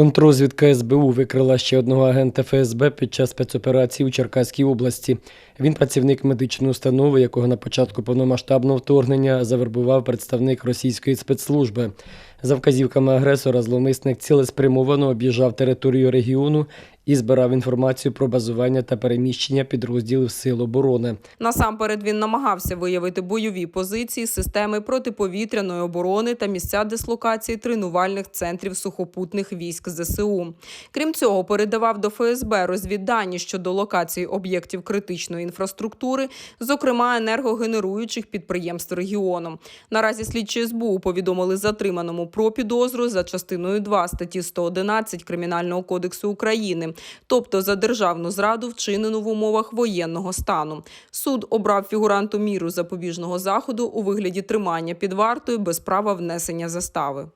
Контрозвідка СБУ викрила ще одного агента ФСБ під час спецоперації у Черкаській області. Він працівник медичної установи, якого на початку повномасштабного вторгнення завербував представник російської спецслужби. За вказівками агресора, зловмисник цілеспрямовано об'їжджав територію регіону і збирав інформацію про базування та переміщення підрозділів Сил оборони. Насамперед він намагався виявити бойові позиції системи протиповітряної оборони та місця дислокації тренувальних центрів сухопутних військ ЗСУ. Крім цього, передавав до ФСБ розвіддані щодо локації об'єктів критичної інфраструктури, зокрема енергогенеруючих підприємств регіону. Наразі слідчі СБУ повідомили затриманому про підозру за частиною 2 статті 111 Кримінального кодексу України, тобто за державну зраду, вчинену в умовах воєнного стану. Суд обрав фігуранту міру запобіжного заходу у вигляді тримання під вартою без права внесення застави.